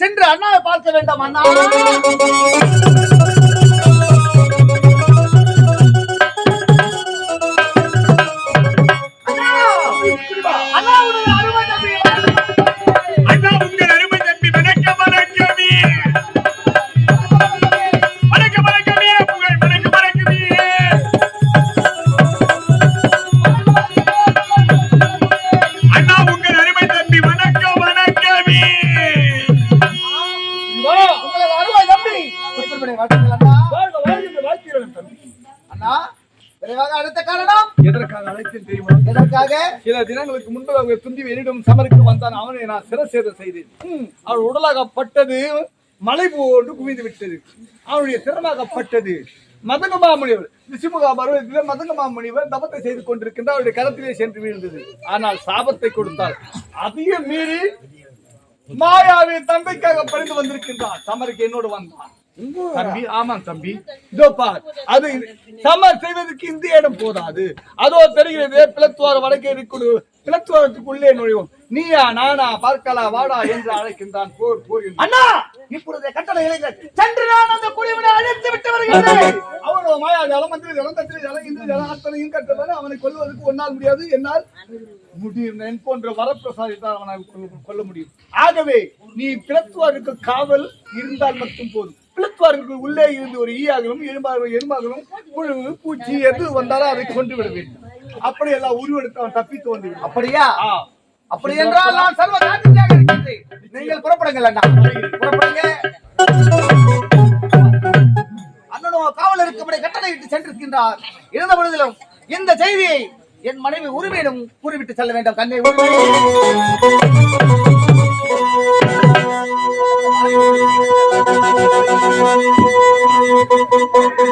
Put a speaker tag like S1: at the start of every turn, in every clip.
S1: சென்று அண்ணாவை பார்க்க வேண்டாம் அண்ணா!
S2: சில தினங்களுக்கு முன்பு அவங்க துந்தி என்னிடம் சமருக்கு வந்தான். அவனை நான் சிரசேதம் செய்தேன். அவன் உடலாகப்பட்டது மலை போன்று குவிந்து விட்டது. அவனுடைய சிரமாகப்பட்டது மதங்கமா முனிவர் ரிஷிமுகா பருவத்திலே மதங்கமா முனிவர் தபத்தை செய்து கொண்டிருக்கின்ற அவருடைய கரத்திலே சென்று வீழ்ந்தது. ஆனால் சாபத்தை கொடுத்தால் அதையும் மீறி மாயாவி தந்தைக்காக பறிந்து வந்திருக்கின்றான் சமருக்கு என்னோடு வந்தான். தம்பி ஆமாம் தம்பி. இதோ பார். அது சமர் செய்வதற்கு இந்த இடம் போதாது. அதோ தெரிகிறது பிளத்துவார வடக்கே இருக்கிற பிளத்துவாரத்துக்குள்ளே நுழைவோம். நீயா நானா பார்க்கலா வாடா என்று அழைக்கின்றான் போர் போர்.
S1: அண்ணா இப்பொழுது கட்டளை இளைஞர். சென்று நான் அந்த குடிவினை அழைத்து விட்டு வருகிறேன்
S2: அவனோ மாயா ஜலம் மந்திரி ஜலம் தத்திரி ஜலம் இந்திரி ஜலம் அத்தனையும் கட்டவன் அவனை கொல்வதற்கு ஒன்னால் முடியாது. என்னால் முடியும் என் போன்ற வரப்பிரசாதித்தான் அவனை கொல்ல முடியும். ஆகவே நீ பிளத்துவாருக்கு காவல் இருந்தால் மட்டும் போதும். பிளத்துவாருக்கு உள்ளே இருந்து ஒரு ஈயாகலும் எறும்பாகலும் எறும்பாகலும் புழு பூச்சி எது வந்தாலும் அதை கொண்டு விட வேண்டும் அப்படி எல்லாம் உருவெடுத்து அவன் தப்பி தோன்றி விடும்.
S1: அப்படியா? அப்படி என்றால் நான் சர்வ இருக்கின்றேன் நீங்கள் புறப்படுங்கள் அண்ணா. புறப்படுங்க அண்ணனோ காவல் இருக்கும்படி கட்டளை இட்டு சென்றிருக்கின்றார். இருந்த பொழுதிலும் இந்த செய்தியை என் மனைவி உரிமையிடம் கூறிவிட்டு செல்ல வேண்டும். கண்ணை உரிமை
S3: Thank you.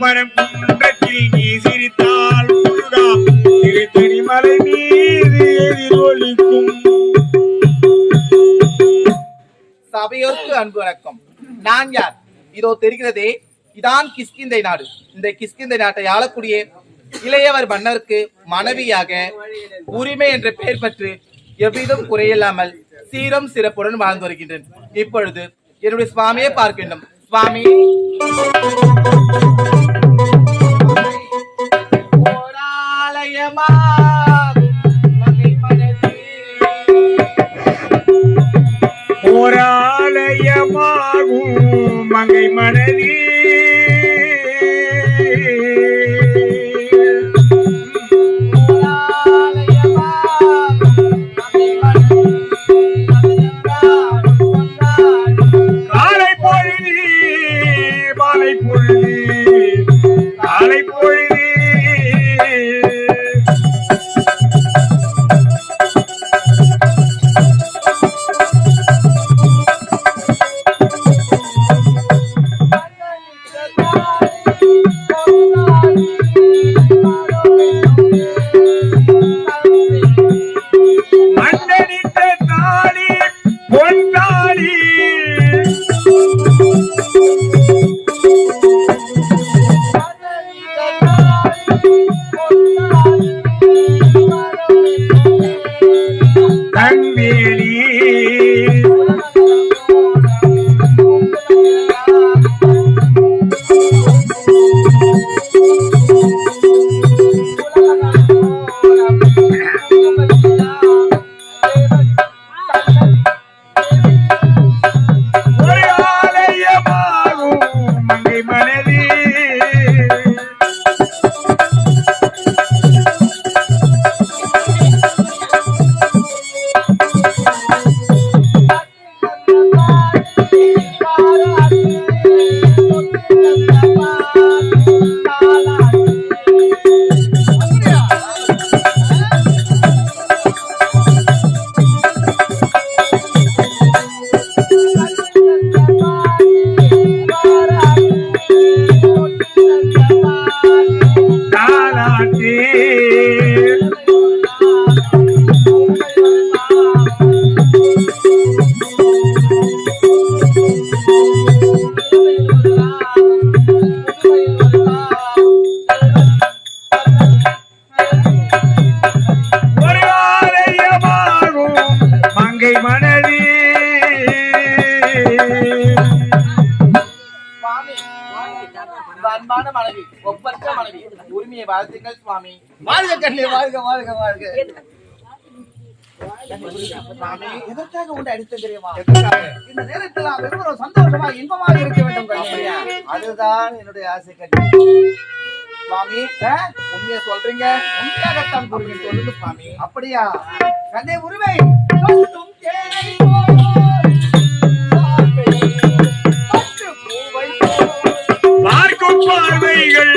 S3: பரம் குன்றத்தில் நீ சிரித்தால் முருகா திருத்தணி மலை மீது எதிரொலிக்கும்.
S1: சபையோருக்கு அன்பு வணக்கம். நான் யார்? இதோ தெரிகிறதே
S4: இதான் கிஷ்கிந்தை நாடு. இந்த கிஷ்கிந்தை நாட்டை ஆளக்கூடிய இளையவர் மன்னருக்கு மனைவியாக உரிமை என்ற பெயர் பெற்று எவ்விதம் குறையில்லாமல் சீரம் சிறப்புடன் வாழ்ந்து வருகின்றேன். இப்பொழுது என்னுடைய சுவாமியை பார்க்கின்றோம் சுவாமி. amado, la misma de. Ora. வாழ்த்துங்கள் சுவாமி.
S1: வாழ்க கண்ணே வாழ்க வாழ்க வாழ்க.
S4: சுவாமி
S1: எதற்காக உண்டு அடித்தேன் தெரியுமா? இந்த நேரத்தில் இருவரும் சந்தோஷமா இன்பமாக இருக்க வேண்டும் அதுதான் என்னுடைய ஆசை கண்ணே
S4: சுவாமி? உண்மையை சொல்றீங்க.
S1: உண்மையாகத்தான் கூறுகிறேன்
S4: சொல்லுங்க சுவாமி.
S1: அப்படியா? கண்ணே உரிமை போல்.
S3: பார்க்கும் பார்வைகள்.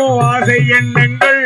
S3: ஆசை எண்ணங்கள்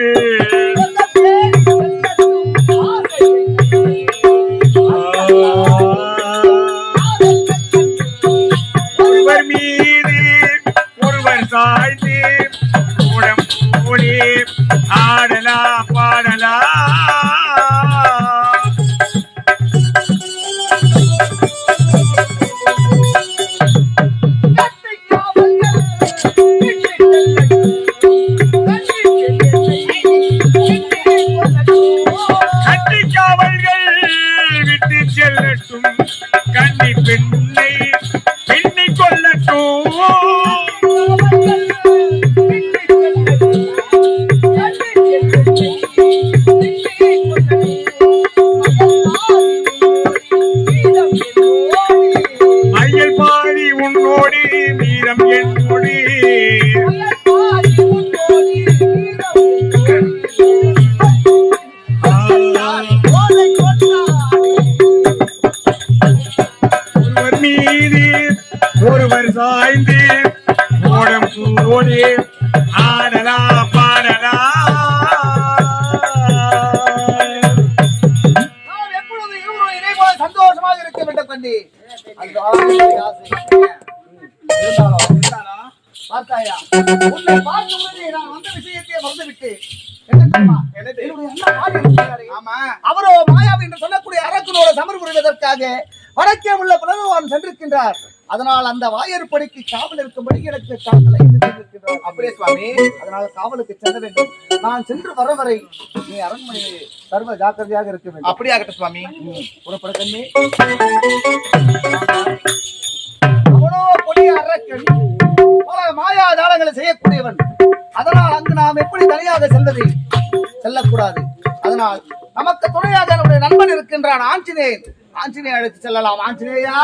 S3: சாய்ந்து ஓடம் கூடி ஆடலாம் பாடலாம்
S1: நாம் எப்பொழுது சந்தோஷமாக இருக்க வேண்டும் கண்ணி அது ஆசை, ஆசை. இருந்தாலும் இருந்தாலும் பார்த்தாயா? உன்னை பார்க்கும் பொழுது நான் வந்த மறந்துவிட்டு. அவரோ மாயாவி என்று சொல்லக்கூடிய அரக்கனோட சமர் புரிவதற்காக வடக்கே உள்ள புலனவான் சென்றிருக்கின்றார். அதனால் அந்த வாயற்படிக்கு காவல் இருக்கும்படி எனக்கு காவலை
S4: அப்படியே சுவாமி
S1: அதனால காவலுக்கு செல்ல வேண்டும். நான் சென்று வர வரை நீ அரண்மனையில் சர்வ ஜாக்கிரதையாக இருக்க வேண்டும்.
S4: அப்படியே ஆகட்டும் சுவாமி.
S1: புறப்பட கண்ணே அவனோ கொடிய அரக்கன் பல மாயா ஜாலங்களை செய்யக்கூடியவன். அதனால் அங்கு நாம் எப்படி தனியாக செல்வது செல்லக்கூடாது. அதனால் நமக்கு துணையாக நம்முடைய நண்பன் இருக்கின்றான் ஆஞ்சநேயன். ஆஞ்சநேயன் அழைத்து செல்லலாம். ஆஞ்சநேயா!